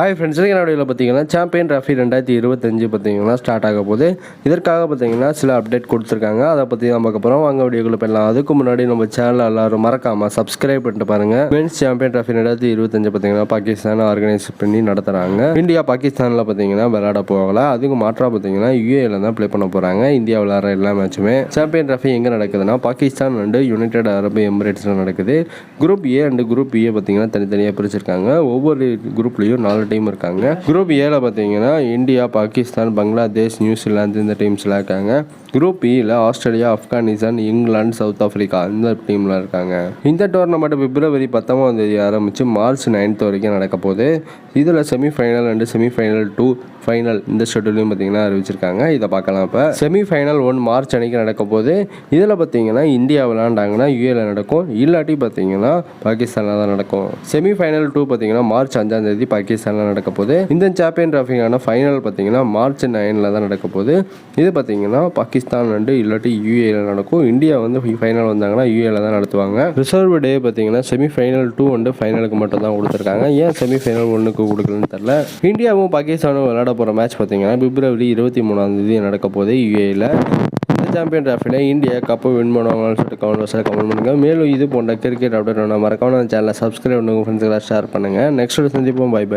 Hi friends என்னோட பார்த்தீங்கன்னா champion trophy ரெண்டாயிரத்தி இருபத்தஞ்சு பார்த்தீங்கன்னா ஸ்டார்ட் ஆக போகுது. இதற்காக பார்த்தீங்கன்னா சில அப்டேட் கொடுத்துருக்காங்க. அதை பற்றி நம்ம அப்புறம் வாங்க வீடியோக்குள்ள போயிடலாம். அதுக்கு முன்னாடி நம்ம சேனல் எல்லாரும் மறக்காமல் சப்ஸ்கிரைப் பண்ணிட்டு பாருங்க. மென்ஸ் சாம்பியன் ட்ராஃபி ரெண்டாயிரத்தி இருபத்தஞ்சு பார்த்தீங்கன்னா பாகிஸ்தான் ஆர்கனைஸ் பண்ணி நடத்துகிறாங்க இந்தியா பாகிஸ்தானில் பார்த்தீங்கன்னா விளையாட போகல. அதுக்கு மாற்றாக பார்த்தீங்கன்னா யூஏல தான் ப்ளே பண்ண போகிறாங்க இந்தியா விளையாடுற எல்லா மேட்சுமே சாம்பியன் ட்ராஃபி எங்கே நடக்குதுன்னா பாகிஸ்தான் அண்டு யுனைடெட் அரபு எமிரேட்ஸில் நடக்குது. Group A and group A பார்த்தீங்கன்னா தனித்தனியாக பிரிச்சிருக்காங்க. ஒவ்வொரு குரூப்லேயும் நாலு டீம் இருக்காங்க. குரூப் ஏல பார்த்தீங்கன்னா இந்தியா பாகிஸ்தான் பங்களாதேஷ் நியூசிலாந்து இந்த டீம்ஸ்லாம் இருக்காங்க. குரூப் இயில் e Australia Afghanistan England south Africa இந்த டீம்லாம் இருக்காங்க. இந்த டோர்னமெண்ட் பிப்ரவரி பத்தாம் தேதி ஆரம்பித்து மார்ச் நைன்த் வரைக்கும் நடக்க போகுது. இதில் semifinal and semifinal two final இந்த ஷெட்யூலையும் பார்த்தீங்கன்னா அறிவிச்சிருக்காங்க. இதை பார்க்கலாம் இப்போ. செமிஃபைனல் ஒன் மார்ச் அன்னைக்கு நடக்க போகுது இதில் பார்த்தீங்கன்னா இந்தியா விளாண்டாங்கன்னா யூஏல நடக்கும். இல்லாட்டி பார்த்தீங்கன்னா பாகிஸ்தானில் தான் நடக்கும். செமிஃபைனல் டூ பார்த்தீங்கன்னா மார்ச் அஞ்சாம் தேதி பாகிஸ்தானில் நடக்க போது இந்த சாம்பியன் டிராஃபிக்கான ஃபைனல் பார்த்தீங்கன்னா மார்ச் நைனில் தான் நடக்க போது இது பார்த்தீங்கன்னா பாகிஸ்தான் ரெண்டு இல்லாட்டி யூஏல நடக்கும். இந்தியா வந்து ஃபைனல் வந்தாங்கன்னா யூஏல தான் நடத்துவாங்க. ரிசர்வ் டே பார்த்தீங்கன்னா செமிஃபைனல் டூ வந்து ஃபைனலுக்கு மட்டும் தான் கொடுத்துருக்காங்க. ஏன் செமிஃபைனல் ஒன்றுக்கு கொடுக்கலன்னு தெரில இந்தியாவும் பாகிஸ்தானும் விளையாட போகிற மேட்ச் பார்த்தீங்கன்னா பிப்ரவரி இருபத்தி மூணாம் தேதி நடக்க போகுது. யூஏயில் இந்த சாம்பியன் டிராஃபியில் இந்தியா கப்பை வின் பண்ணுவாங்கன்னு சொல்லிட்டு கமெண்ட் பாக்ஸில் கமெண்ட் பண்ணுங்கள் மேலும் இது போன்ற கிரிக்கெட் அப்டேட் நான் மறக்காம சேனலை சப்ஸ்கிரைப் பண்ணுங்கள் ஃப்ரெண்ட்ஸ்களாக ஷேர் பண்ணுங்கள் நெக்ஸ்ட் சந்திப்போம். Bye bye